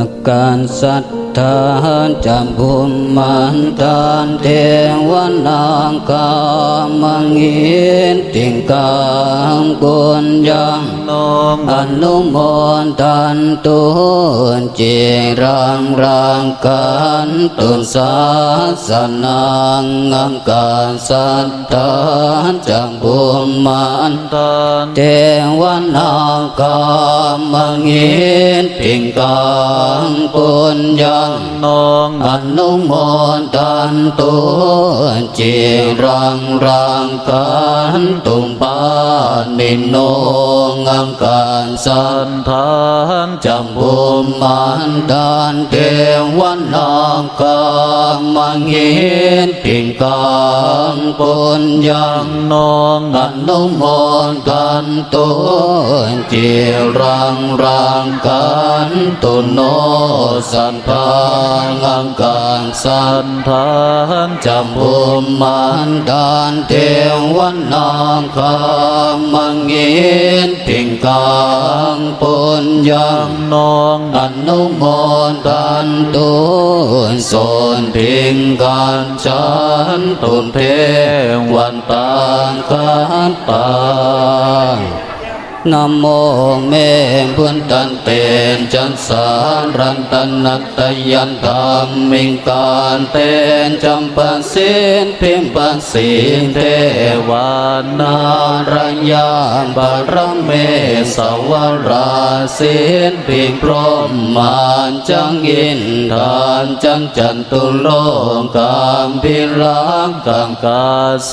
อาการสั ทธาจำบุมมันตานเทวนาคามังอินติงกังกุญยังนองอนุโมทันตุจิรังรังกันตุสาสนังอังกาสัตตาจังบุมมันตานเทวนาคามังอินติงกังปุญญังนองอนุโมทันตุจิรังรังกันตุมปานิโนงังการสันทานจัมบุมมันดานเทวนาคามังเหินติงกังปุญญังนองอนุโมทันตุจิรังรังกันตุโนสันพังอังการสันทานจำบุมมันดานเทวนาคามังเงินติงกังปุญญังนองอนุโมทันตุสนทิงกันฉันตุนเทวันตังกันตัง นโมเมพุนตันเตนจันสารรันตันนัตตยันธรรมิงการเตนจำปันสินพิมปันสินเทวานารัญญาบารเมสวราสินพิงพรหมานจังอินทานจังจันตุโลกามพิลังกังกาส